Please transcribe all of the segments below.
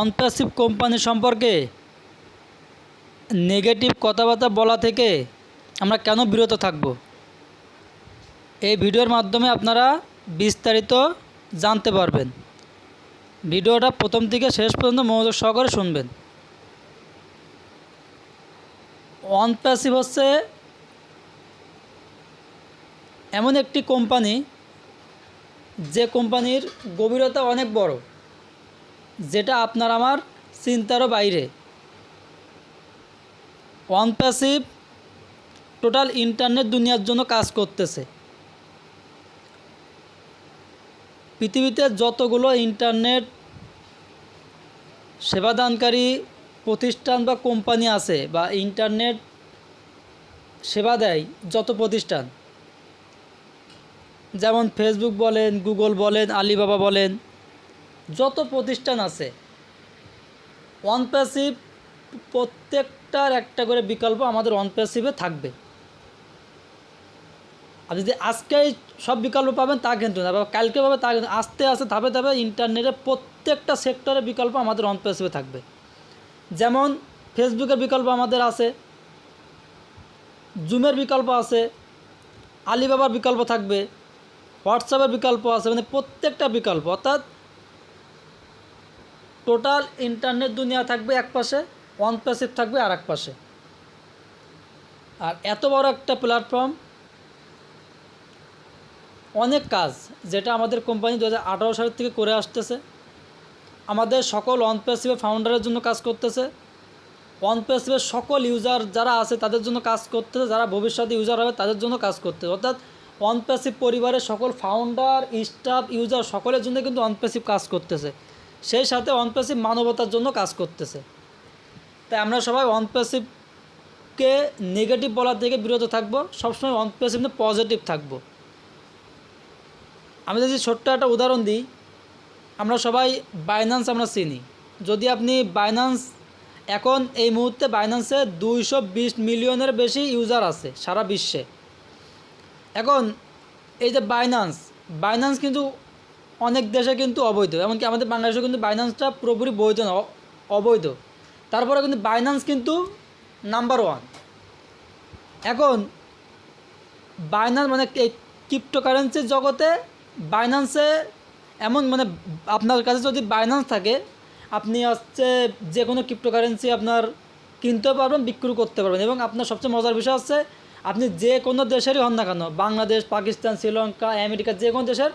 অনপ্যাসিভ company সম্পর্কে negative কথাবার্তা বলা থেকে আমরা কেন বিরত থাকব? এই ভিডিওর মাধ্যমে আপনারা বিস্তারিত জানতে পারবেন। ভিডিওটা প্রথম থেকে শেষ পর্যন্ত মনোযোগ সহকারে শুনবেন। অনপ্যাসিভ হচ্ছে এমন একটি কোম্পানি যে কোম্পানির গভীরতা অনেক বড়। যেটা আপনার আমার চিন্তারও বাইরে। অনপ্যাসিভ টোটাল ইন্টারনেট দুনিয়ার জন্য কাজ করতেছে। পৃথিবীতে যতগুলো ইন্টারনেট সেবাদানকারী প্রতিষ্ঠান বা কোম্পানি আছে বা ইন্টারনেট সেবা দেয় যত প্রতিষ্ঠান, যেমন ফেসবুক বলেন গুগল বলেন আলিবাবা বলেন যত প্রতিষ্ঠান আছে অনপ্যাসিভ প্রত্যেকটার একটা করে বিকল্প আমাদের অনপ্যাসিভে থাকবে। আপনি যদি আজকেই সব বিকল্প পাবেন, তা কিন্তু না। কালকে পাবে তা কিন্তু আস্তে আস্তে ধাপে ধাপে ইন্টারনেটের প্রত্যেকটা সেক্টরের বিকল্প আমাদের অনপ্যাসিভে থাকবে। যেমন ফেসবুকের বিকল্প আমাদের আছে, জুমের বিকল্প আছে, আলিবাবার বিকল্প থাকবে, হোয়াটসঅ্যাপের বিকল্প আছে মানে প্রত্যেকটা বিকল্প। অর্থাৎ টোটাল ইন্টারনেট দুনিয়া থাকবে এক পাশে ওয়ান প্যাসিভ থাকবে আর এক পাশে। আর এত বড় একটা প্ল্যাটফর্ম অনেক কাজ যেটা আমাদের কোম্পানি দু হাজার আঠারো সালের থেকে করে আসতেছে। আমাদের সকল ওয়ান প্যাসিভের ফাউন্ডারের জন্য কাজ করতেছে। ওয়ান প্যাসিভের সকল ইউজার যারা আছে তাদের জন্য কাজ করতেছে, যারা ভবিষ্যতে ইউজার হবে তাদের জন্য কাজ করতেছে। অর্থাৎ ওয়ান প্যাসিভ পরিবারের সকল ফাউন্ডার স্টাফ ইউজার সকলের জন্য কিন্তু ওয়ান প্যাসিভ কাজ করতেছে। সেই সাথে ওয়ান প্যাসিভ মানবতার জন্য কাজ করতেছে। তাই আমরা সবাই ওয়ান প্যাসিভকে নেগেটিভ বলার থেকে বিরত থাকব, সবসময় ওয়ান প্যাসিভ নিয়ে পজিটিভ থাকব। আমি যদি ছোট্ট একটা উদাহরণ দিই, আমরা সবাই বাইন্যান্স আমরা চিনি। যদি আপনি বাইন্যান্স এখন এই মুহূর্তে বাইন্যান্সে দুইশো বিশ মিলিয়নের বেশি ইউজার আছে সারা বিশ্বে। এখন এই যে বাইন্যান্স বাইন্যান্স কিন্তু অনেক দেশে কিন্তু অবৈধ, এমনকি আমাদের বাংলাদেশে কিন্তু বাইন্যান্সটা পুরোপুরি বৈধ না অবৈধ। তারপরে কিন্তু বাইন্যান্স কিন্তু নাম্বার ওয়ান এখন বাইন্যান্স মানে এই ক্রিপ্টোকারেন্সির জগতে বাইন্যান্সে এমন মানে আপনার কাছে যদি বাইন্যান্স থাকে, আপনি হচ্ছে যে কোনো ক্রিপ্টোকারেন্সি আপনার কিনতেও পারবেন বিক্রি করতে পারবেন। এবং আপনার সবচেয়ে মজার বিষয় হচ্ছে, আপনি যে কোনো দেশেরই হন না কেন, বাংলাদেশ, পাকিস্তান, শ্রীলঙ্কা, আমেরিকা যে কোনো দেশের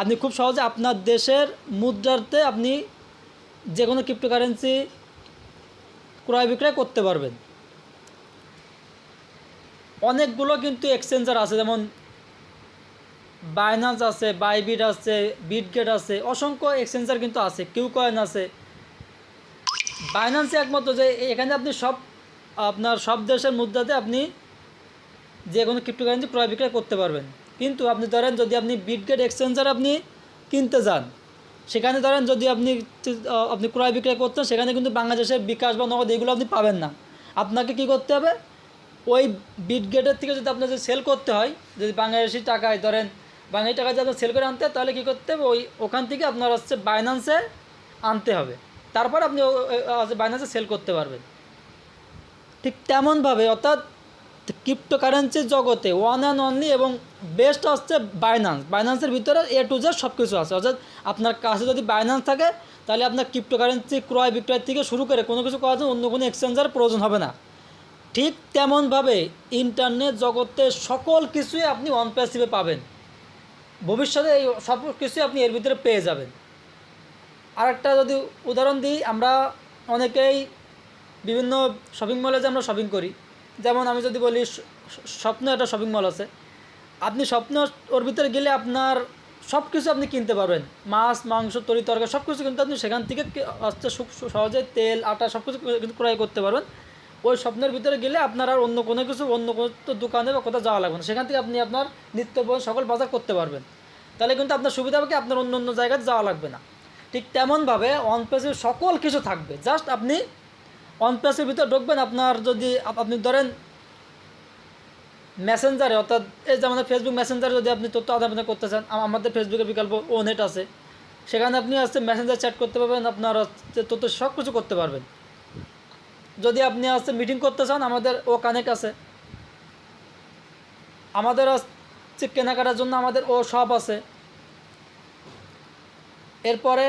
আপনি খুব সহজে আপনার দেশের মুদ্রাতে আপনি যে কোনো ক্রিপ্টোকারেন্সি ক্রয় বিক্রয় করতে পারবেন। অনেকগুলো কিন্তু এক্সচেঞ্জার আছে, যেমন বাইনান্স আছে বাইবিট আছে বিটগেট আছে, অসংখ্য এক্সচেঞ্জার কিন্তু আছে কিউ কয়েন আছে। বাইনান্সে একমাত্র যে এখানে আপনি সব, আপনার সব দেশের মুদ্রাতে আপনি যে কোনো ক্রিপ্টোকারেন্সি ক্রয় বিক্রয় করতে পারবেন। কিন্তু আপনি ধরেন যদি আপনি বিটগেট এক্সচেঞ্জার আপনি কিনতে যান, সেখানে ধরেন যদি আপনি আপনি ক্রয় বিক্রয় করতেন সেখানে কিন্তু বাংলাদেশের বিকাশ বা নগদ এগুলো আপনি পাবেন না। আপনাকে কি করতে হবে? ওই বিটগেটের থেকে যদি আপনার যদি সেল করতে হয়, যদি বাংলাদেশি টাকায় ধরেন বাঙালি টাকা যদি আপনার সেল করে আনতে তাহলে কী করতে হবে? ওই ওখান থেকে আপনার হচ্ছে বাইন্যান্সে আনতে হবে। তারপর আপনি বাইন্যান্সে সেল করতে পারবেন। ঠিক তেমনভাবে, অর্থাৎ ক্রিপ্টোকারেন্সির জগতে ওয়ান অ্যান্ড অনলি এবং বেস্ট হচ্ছে বাইন্যান্স বাইন্যান্সের ভিতরে এ টু জেড সব কিছু আছে। অর্থাৎ আপনার কাছে যদি বাইন্যান্স থাকে, তাহলে আপনার ক্রিপ্টোকারেন্সি ক্রয় বিক্রয় থেকে শুরু করে কোনো কিছু করার জন্য অন্য কোনো এক্সচেঞ্জের প্রয়োজন হবে না। ঠিক তেমনভাবে ইন্টারনেট জগতে সকল কিছুই আপনি ওয়ান প্যাসিভে পাবেন। ভবিষ্যতে এই সব কিছুই আপনি এর ভিতরে পেয়ে যাবেন। আর একটা যদি উদাহরণ দিই, আমরা অনেকেই বিভিন্ন শপিং মলে যে আমরা শপিং করি। যেমন আমি যদি বলি স্বপ্ন একটা শপিং মল আছে। আপনি স্বপ্ন ওর ভিতরে গেলে আপনার সব কিছু আপনি কিনতে পারবেন। মাছ, মাংস, তরি, তরকারি সব কিছু কিন্তু আপনি সেখান থেকে সু- সহজে তেল, আটা সব কিছু কিন্তু ক্রয় করতে পারবেন। ওই স্বপ্নের ভিতরে গেলে আপনার আর অন্য কোনো কিছু, অন্য কোনো দোকানে বা কোথাও যাওয়া লাগবে না। সেখান থেকে আপনি আপনার নিত্য সকল বাজার করতে পারবেন। তাহলে কিন্তু আপনার সুবিধা হবে কি আপনার অন্য অন্য জায়গায় যাওয়া লাগবে না। ঠিক তেমনভাবে পেজের সকল কিছু থাকবে। জাস্ট আপনি পেজের ভিতরে ঢুকবেন। আপনার যদি আপনি ধরেন মেসেঞ্জারে অর্থাৎ এই যে আমাদের ফেসবুক মেসেঞ্জারে যদি আপনি তথ্য আদান প্রদান করতে চান আমাদের ফেসবুকের বিকল্প ও নেট আছে। সেখানে আপনি আসতে মেসেঞ্জার চ্যাট করতে পারবেন, আপনার হচ্ছে তথ্য সব কিছু করতে পারবেন। যদি আপনি আসতে মিটিং করতে চান, আমাদের ও কানেক্ট আছে। আমাদের হচ্ছে কেনাকাটার জন্য আমাদের ও শপ আছে। এরপরে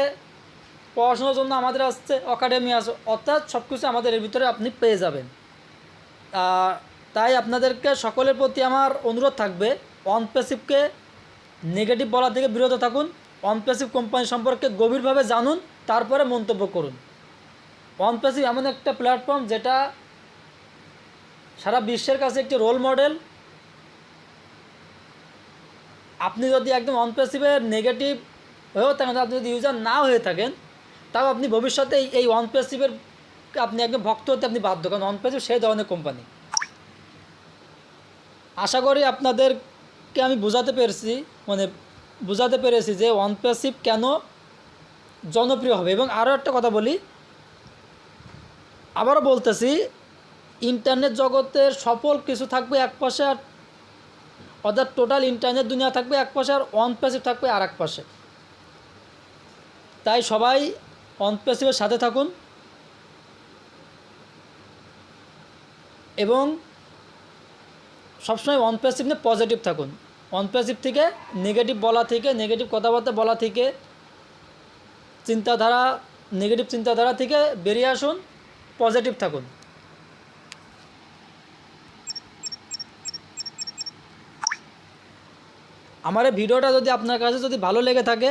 পড়াশোনার জন্য আমাদের আসছে একাডেমি আছে। অর্থাৎ সব কিছু আমাদের এর ভিতরে আপনি পেয়ে যাবেন। তাই আপনাদেরকে সকলের প্রতি আমার অনুরোধ থাকবে অনপেসিভকে নেগেটিভ বলা থেকে বিরত থাকুন অনপেসিভ কোম্পানি সম্পর্কে গভীরভাবে জানুন, তারপরে মন্তব্য করুন। অনপেসিভ এমন একটা প্ল্যাটফর্ম যেটা সারা বিশ্বের কাছে একটি রোল মডেল আপনি যদি একদম অনপেসিভের নেগেটিভ হয়েও থাকেন আপনি যদি ইউজার না হয়ে থাকেন, তাও আপনি ভবিষ্যতে এই- অনপেসিভের আপনি একদম ভক্ত হতে আপনি বাধ্য, কারণ অনপেসিভ সেই ধরনের কোম্পানি আশা করি আপনাদেরকে আমি বোঝাতে পেরেছি মানে বোঝাতে পেরেছি যে অনপেসিভ কেন জনপ্রিয় হবে। এবং আরও একটা কথা বলি, আবারও বলতেছি ইন্টারনেট জগতের সফল কিছু থাকবে এক পাশে আর অর্থাৎ টোটাল ইন্টারনেট দুনিয়া থাকবে এক পাশে আর ওয়ান প্যাসিভ থাকবে আর এক পাশে। তাই সবাই অন প্যাসিভের সাথে থাকুন। এবং সবসময় অন প্যাসিভ নিয়ে পজিটিভ থাকুন। অন প্যাসিভ থেকে নেগেটিভ বলা থেকে নেগেটিভ কথাবার্তা বলা থেকে, চিন্তাধারা নেগেটিভ চিন্তাধারা থেকে বেরিয়ে আসুন পজিটিভ থাকুন। আমার এই ভিডিওটা যদি আপনার কাছে যদি ভালো লেগে থাকে,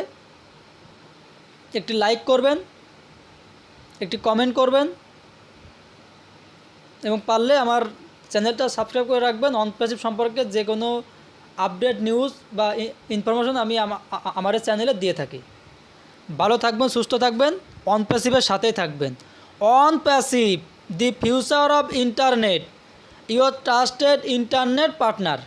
একটি লাইক করবেন, একটি কমেন্ট করবেন, এবং পারলে আমার চ্যানেলটা সাবস্ক্রাইব করে রাখবেন অনপ্যাসিভ সম্পর্কে যে কোনো আপডেট নিউজ বা ইনফরমেশন আমি আমার চ্যানেলে দিয়ে থাকি। ভালো থাকবেন, সুস্থ থাকবেন অনপ্যাসিভের সাথেই থাকবেন। OnPassive the future of internet your trusted internet partner